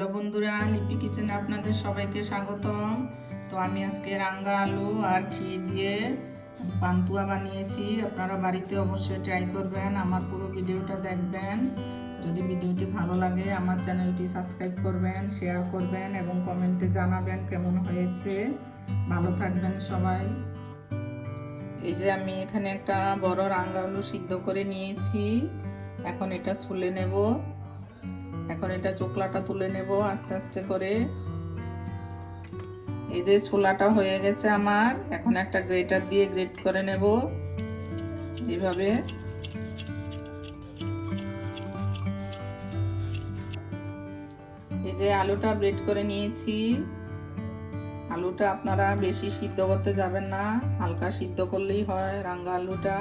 Hello বন্ধুরা, লিপি কিচেনে আপনাদের সবাইকে স্বাগতম। তো আমি আজকে রাঙ্গা আলু আর ক্ষীর দিয়ে পান্তুয়া বানিয়েছি। আপনারা বাড়িতে অবশ্যই ট্রাই করবেন, আমার পুরো ভিডিওটা দেখবেন। যদি ভিডিওটি ভালো লাগে, আমার চ্যানেলটি সাবস্ক্রাইব করবেন শেয়ার করবেন এবং কমেন্টে জানাবেন কেমন হয়েছে। ভালো থাকবেন সবাই। এই যে আমি এখানে একটা বড় রাঙ্গা আলু সিদ্ধ করে নিয়েছি। এখন এটা ছুলে নেব। এখন এটা চোকলাটা তুলে নেব আস্তে আস্তে করে। এই যে ছোলাটা হয়ে গেছে আমার, এখন একটা গ্রেটার দিয়ে গ্রেট করে নেব এইভাবে। এই যে আলুটা ব্রেড করে নিয়েছি। আলুটা আপনারা বেশি সিদ্ধ করতে যাবেন না, হালকা সিদ্ধ করলেই হয় রাঙ্গা আলুটা।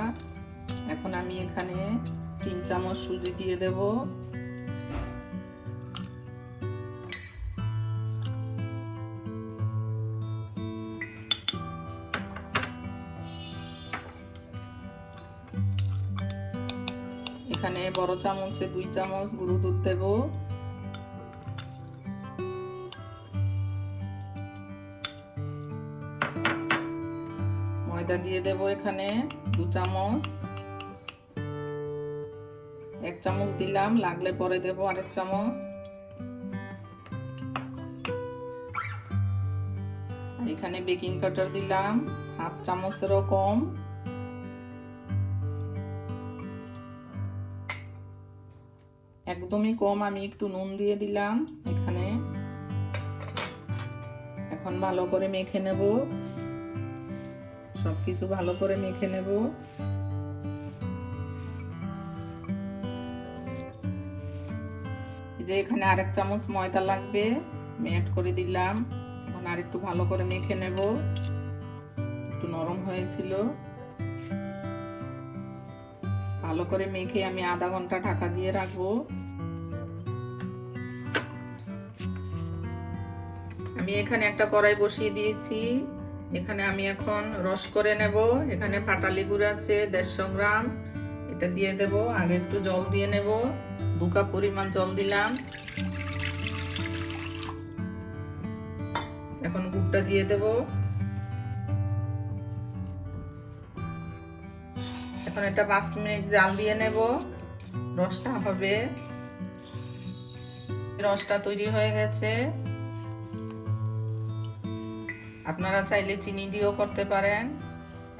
এখন আমি এখানে তিন চামচ সুজি দিয়ে দেবো। এখানে বড় চামচে দুই চামচ গুঁড়ো দুধ দেব। ময়দা দিয়ে দেব এখানে দু চামচ। এক চামচ দিলাম, লাগলে পরে দেব আরেক চামচ। এখানে বেকিং পাউডার দিলাম, হাফ চামচেরও কম। একদমই কম, আমি একটু নুন দিয়ে দিলাম এখানে। এখন ভালো করে মেখে নেব। সবকিছু ভালো করে মেখে নেব। যে এখানে আরেক চামচ ময়দা লাগবে মেট করে দিলাম। এখন আর একটু ভালো করে মেখে নেব। একটু নরম হয়েছিল। ভালো করে মেখে আমি আধা ঘণ্টা ঢাকা দিয়ে রাখব। আমি এখানে একটা কড়াই বসিয়ে দিয়েছি। এখানে আমি এখন রস করে নেব। এখানে পাটালি গুড় আছে, দেড়শো গ্রাম। এটা দিয়ে দেব। আগে একটু জল দিয়ে নেব। দু কাপ পরিমাণ জল দিলাম। এখন গুড়টা দিয়ে দেব। এখন এটা পাঁচ মিনিট জাল দিয়ে নেব। রসটা হবে। রসটা তৈরি হয়ে গেছে। আপনারা চাইলে চিনি দিয়েও করতে পারেন।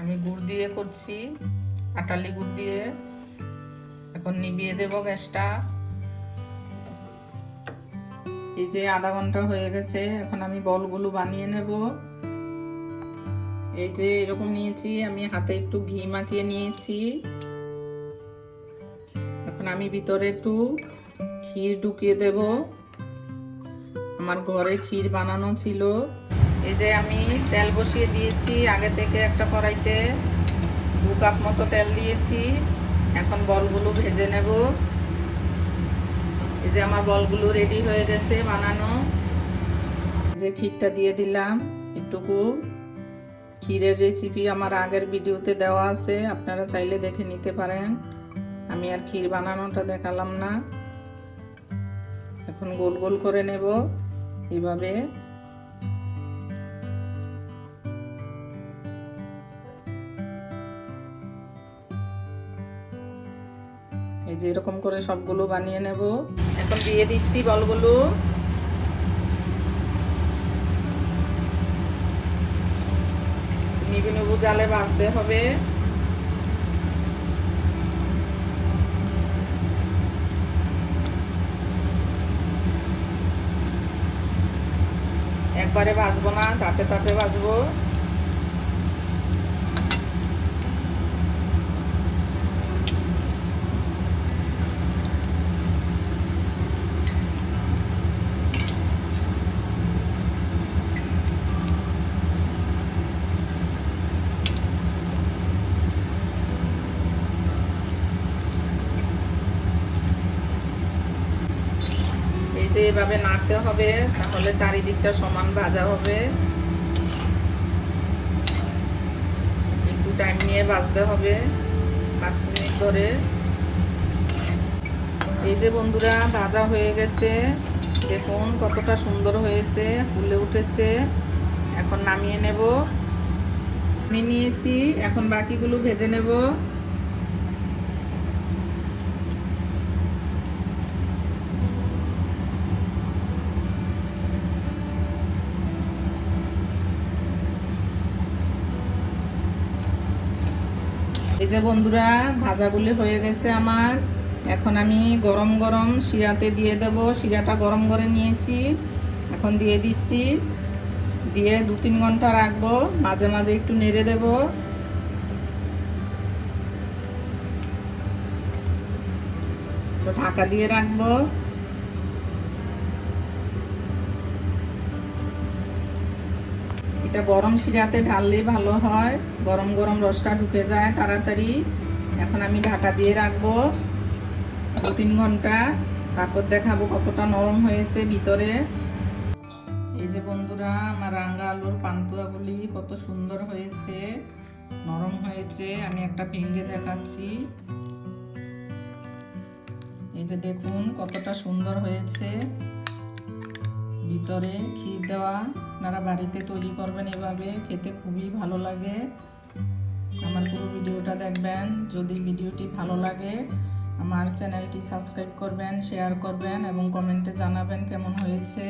আমি গুড় দিয়ে করছি, আটালি গুড় দিয়ে। এখন নিভিয়ে দেব গ্যাসটা। এই যে আধা ঘণ্টা হয়ে গেছে, এখন আমি বলগুলো বানিয়ে নেব। এই যে এরকম নিয়েছি, আমি হাতে একটু ঘি মাখিয়ে নিয়েছি। এখন আমি ভিতরে একটু ক্ষীর ঢুকিয়ে দেব। আমার ঘরে ক্ষীর বানানো ছিল। এই যে আমি তেল বসিয়ে দিয়েছি, আগে থেকে একটা কড়াইতে দু কাপ মতো তেল দিয়েছি। এখন বলগুলো ভেজে নেব। এই যে আমার বলগুলো রেডি হয়ে গেছে বানানো। যে ক্ষীরটা দিয়ে দিলাম একটুকু। ক্ষীরের রেসিপি আমার আগের ভিডিওতে দেওয়া আছে, আপনারা চাইলে দেখে নিতে পারেন। আমি আর ক্ষীর বানানোটা দেখালাম না। এখন গোল গোল করে নেব। এইভাবে এই যে এরকম করে সবগুলো বানিয়ে নেব। এখন দিয়ে দিচ্ছি বলগুলো। নিবু নিবু, জালে ভাজতে হবে। একবারে ভাজবো না, তাপে তাপে ভাজবো। যে এভাবে নাড়তে হবে, তাহলে চারিদিকটা সমান ভাজা হবে। একটু টাইম নিয়ে ভাজতে হবে, পাঁচ মিনিট ধরে। এই যে বন্ধুরা, ভাজা হয়ে গেছে। দেখুন কতটা সুন্দর হয়েছে, ফুলে উঠেছে। এখন নামিয়ে নেব। আমি নিয়েছি, এখন বাকিগুলো ভেজে নেব। যে বন্ধুরা, ভাজাগুলি হয়ে গেছে আমার। এখন আমি গরম গরম শিরাতে দিয়ে দেব। শিরাটা গরম করে নিয়েছি। এখন দিয়ে দিচ্ছি। দিয়ে দু তিন ঘণ্টা রাখব। মাঝে মাঝে একটু নেড়ে দেব। ঢাকা দিয়ে রাখব। এটা গরম শিরাতে ঢাললেই ভালো হয়। গরম গরম রসটা ঢুকে যায় তাড়াতাড়ি। এখন আমি ঢাকা দিয়ে রাখব দু তিন ঘণ্টা। তারপর দেখাবো কতটা নরম হয়েছে ভিতরে। এই যে বন্ধুরা, আমার রাঙ্গা আলুর পান্তুয়াগুলি কত সুন্দর হয়েছে, নরম হয়েছে। আমি একটা ভেঙে দেখাচ্ছি। এই যে দেখুন কতটা সুন্দর হয়েছে। ভিতরে ক্ষীর দেওয়া, আপনারা বাড়িতে তৈরি করবেন এভাবে, খেতে খুবই ভালো লাগে। আমার পুরো ভিডিওটা দেখবেন। যদি ভিডিওটি ভালো লাগে, আমার চ্যানেলটি সাবস্ক্রাইব করবেন, শেয়ার করবেন এবং কমেন্টে জানাবেন কেমন হয়েছে।